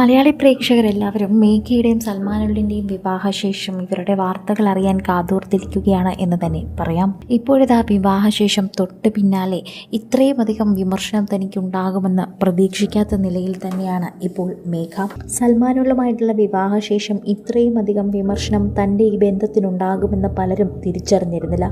മലയാളി പ്രേക്ഷകരെല്ലാവരും മേഘയുടെയും സൽമാനുള്ളിന്റെയും വിവാഹശേഷം ഇവരുടെ വാർത്തകൾ അറിയാൻ കാതോർത്തിരിക്കുകയാണ് എന്ന് തന്നെ പറയാം. ഇപ്പോഴിതാ വിവാഹശേഷം തൊട്ട് പിന്നാലെ ഇത്രയും അധികം വിമർശനം തനിക്കുണ്ടാകുമെന്ന് പ്രതീക്ഷിക്കാത്ത നിലയിൽ തന്നെയാണ് ഇപ്പോൾ മേഘ. സൽമാനുള്ളുമായിട്ടുള്ള വിവാഹശേഷം ഇത്രയും അധികം വിമർശനം തന്റെ ഈ ബന്ധത്തിനുണ്ടാകുമെന്ന് പലരും തിരിച്ചറിഞ്ഞിരുന്നില്ല.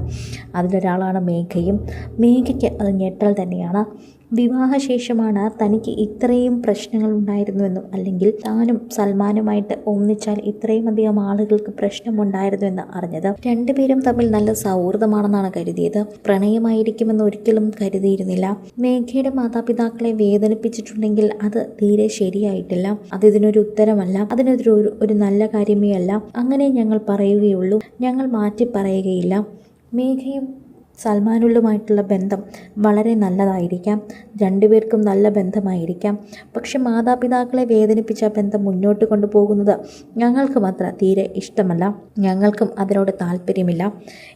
അതിലൊരാളാണ് മേഘയും. മേഘയ്ക്ക് അത് ഞെട്ടൽ തന്നെയാണ്. വിവാഹശേഷമാണ് തനിക്ക് ഇത്രയും പ്രശ്നങ്ങൾ ഉണ്ടായിരുന്നുവെന്നും അല്ലെങ്കിൽ താനും സൽമാനുമായിട്ട് ഒന്നിച്ചാൽ ഇത്രയും അധികം ആളുകൾക്ക് പ്രശ്നമുണ്ടായിരുന്നുവെന്ന് അറിഞ്ഞത്. രണ്ടുപേരും തമ്മിൽ നല്ല സൗഹൃദമാണെന്നാണ് കരുതിയത്. പ്രണയമായിരിക്കുമെന്ന് ഒരിക്കലും കരുതിയിരുന്നില്ല. മേഘയുടെ മാതാപിതാക്കളെ വേദനിപ്പിച്ചിട്ടുണ്ടെങ്കിൽ അത് തീരെ ശരിയായിട്ടില്ല. അത് ഇതിനൊരു ഉത്തരമല്ല. അതിനൊരു ഒരു- നല്ല കാര്യമേ അല്ല. അങ്ങനെ ഞങ്ങൾ പറയുകയുള്ളൂ. ഞങ്ങൾ മാറ്റി പറയുകയില്ല. മേഘയും സൽമാനുള്ളുമായിട്ടുള്ള ബന്ധം വളരെ നല്ലതായിരിക്കാം. രണ്ടുപേർക്കും നല്ല ബന്ധമായിരിക്കാം. പക്ഷെ മാതാപിതാക്കളെ വേദനിപ്പിച്ച ബന്ധം മുന്നോട്ട് കൊണ്ടുപോകുന്നത് ഞങ്ങൾക്ക് മാത്രം തീരെ ഇഷ്ടമല്ല. ഞങ്ങൾക്കും അതിനോട് താല്പര്യമില്ല.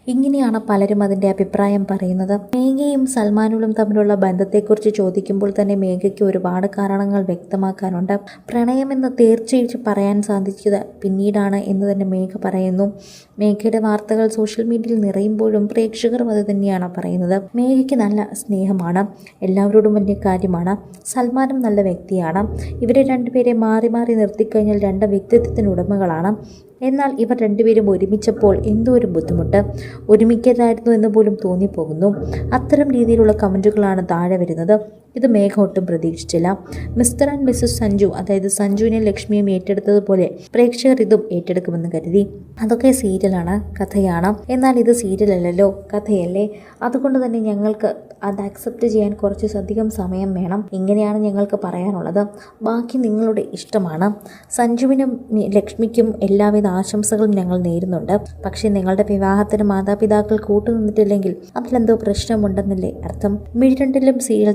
ഇങ്ങനെയാണ് പലരും അതിന്റെ അഭിപ്രായം പറയുന്നത്. മേഘയും സൽമാനുള്ളും തമ്മിലുള്ള ബന്ധത്തെക്കുറിച്ച് ചോദിക്കുമ്പോൾ തന്നെ മേഘയ്ക്ക് ഒരുപാട് കാരണങ്ങൾ വ്യക്തമാക്കാനുണ്ട്. പ്രണയമെന്ന് തീർച്ചയായിട്ടും പറയാൻ സാധിച്ചത് പിന്നീടാണ് എന്ന് തന്നെ മേഘ പറയുന്നു. മേഘയുടെ വാർത്തകൾ സോഷ്യൽ മീഡിയയിൽ നിറയുമ്പോഴും പ്രേക്ഷകർ അത് തന്നെയാണ് പറയുന്നത്. മേഘയ്ക്ക് നല്ല സ്നേഹമാണ്. എല്ലാവരോടും വലിയ കാര്യമാണ്. സൽമാനും നല്ല വ്യക്തിയാണ്. ഇവരെ രണ്ടുപേരെ മാറി മാറി നിർത്തിക്കഴിഞ്ഞാൽ രണ്ട് വ്യക്തിത്വത്തിന് ഉടമകളാണ്. എന്നാൽ ഇവർ രണ്ടുപേരും ഒരുമിച്ചപ്പോൾ എന്തോ ഒരു ബുദ്ധിമുട്ട്. ഒരുമിക്കരുതായിരുന്നു എന്ന് പോലും തോന്നിപ്പോകുന്നു. അത്തരം രീതിയിലുള്ള കമന്റുകളാണ് താഴെ വരുന്നത്. ഇത് മേഘ ഒട്ടും പ്രതീക്ഷിച്ചില്ല. മിസ്റ്റർ ആൻഡ് മിസ്സസ് സഞ്ജു അതായത് സഞ്ജുവിനെ ലക്ഷ്മിയും ഏറ്റെടുത്തതുപോലെ പ്രേക്ഷകർ ഇതും ഏറ്റെടുക്കുമെന്ന് കരുതി. അതൊക്കെ സീരിയലാണ് കഥയാണ്. എന്നാൽ ഇത് സീരിയലല്ലല്ലോ കഥയല്ലേ? അതുകൊണ്ട് തന്നെ ഞങ്ങൾക്ക് അത് അക്സെപ്റ്റ് ചെയ്യാൻ കുറച്ച് അധികം സമയം വേണം. ഇങ്ങനെയാണ് ഞങ്ങൾക്ക് പറയാനുള്ളത്. ബാക്കി നിങ്ങളുടെ ഇഷ്ടമാണ്. സഞ്ജുവിനും ലക്ഷ്മിക്കും എല്ലാവിധ ആശംസകളും ഞങ്ങൾ നേരുന്നുണ്ട്. പക്ഷേ നിങ്ങളുടെ വിവാഹത്തിന് മാതാപിതാക്കൾ കൂട്ടുനിന്നിട്ടില്ലെങ്കിൽ അതിലെന്തോ പ്രശ്നമുണ്ടെന്നില്ലേ അർത്ഥം. മിഴിരണ്ടിലും സീരിയൽ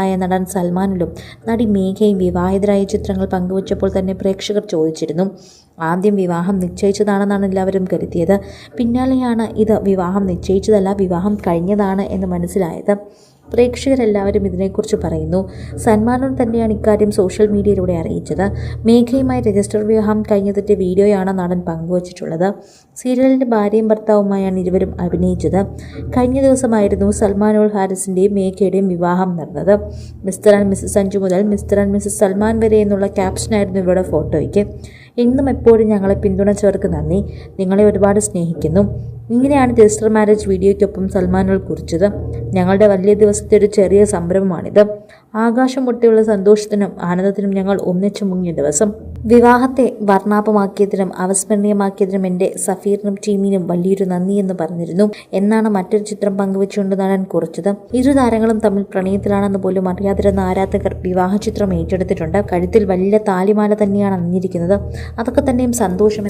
താരങ്ങളായ നടൻ സൽമാനിലും നടി മേഘയും വിവാഹിതരായ ചിത്രങ്ങൾ പങ്കുവച്ചപ്പോൾ തന്നെ പ്രേക്ഷകർ ചോദിച്ചിരുന്നു ആദ്യം വിവാഹം നിശ്ചയിച്ചതാണെന്നാണ് എല്ലാവരും കരുതിയത്. പിന്നാലെയാണ് ഇത് വിവാഹം നിശ്ചയിച്ചതല്ല വിവാഹം കഴിഞ്ഞതാണ് എന്ന് മനസ്സിലായത്. പ്രേക്ഷകരെല്ലാവരും ഇതിനെക്കുറിച്ച് പറയുന്നു. സന്മാനം തന്നെയാണ് ഇക്കാര്യം സോഷ്യൽ മീഡിയയിലൂടെ അറിയിച്ചത്. മേഘയുമായി രജിസ്റ്റർ വിവാഹം കഴിഞ്ഞതിന്റെ വീഡിയോയാണ് നടൻ പങ്കുവച്ചിട്ടുള്ളത്. സീരിയലിന്റെ ഭാര്യയും ഭർത്താവുമായാണ് ഇരുവരും അഭിനയിച്ചത്. കഴിഞ്ഞ ദിവസമായിരുന്നു സൽമാനോൾ ഹാരിസിന്റെയും മേഘയുടെയും വിവാഹം നടന്നത്. മിസ്റ്റർ ആൻഡ് മിസ്സസ് സഞ്ജു മുതൽ മിസ്റ്റർ ആൻഡ് മിസ്സസ് സൽമാൻ വരെ എന്നുള്ള ക്യാപ്ഷനായിരുന്നു ഇവരുടെ ഫോട്ടോയ്ക്ക്. എന്നും എപ്പോഴും ഞങ്ങളെ പിന്തുണച്ചവർക്ക് നന്ദി. നിങ്ങളെ ഒരുപാട് സ്നേഹിക്കുന്നു. ഇങ്ങനെയാണ് രജിസ്റ്റർ മാരേജ് വീഡിയോയ്ക്കൊപ്പം സൽമാനോൾ കുറിച്ചത്. ഞങ്ങളുടെ വലിയ ദിവസത്തെ ഒരു ചെറിയ സംരംഭമാണിത്. ആകാശം മുട്ടിയുള്ള സന്തോഷത്തിനും ആനന്ദത്തിനും ഞങ്ങൾ ഒന്നിച്ചു മുങ്ങിയ ദിവസം. വിവാഹത്തെ വർണാഭമാക്കിയതിനും അവസ്മരണീയമാക്കിയതിനും എന്റെ സഫീറിനും ടീമിനും വലിയൊരു നന്ദി എന്ന് പറഞ്ഞിരുന്നു. എന്നാണ് മറ്റൊരു ചിത്രം പങ്കുവെച്ചുകൊണ്ട് നടൻ കുറിച്ചത്. ഇരു താരങ്ങളും തമ്മിൽ പ്രണയത്തിലാണെന്ന് പോലും അറിയാതിരുന്ന ആരാധകർ വിവാഹ ചിത്രം ഏറ്റെടുത്തിട്ടുണ്ട്. കഴുത്തിൽ വലിയ താലിമാല തന്നെയാണ് അണിഞ്ഞിരിക്കുന്നത്. അതൊക്കെ തന്നെയും സന്തോഷമെന്ന്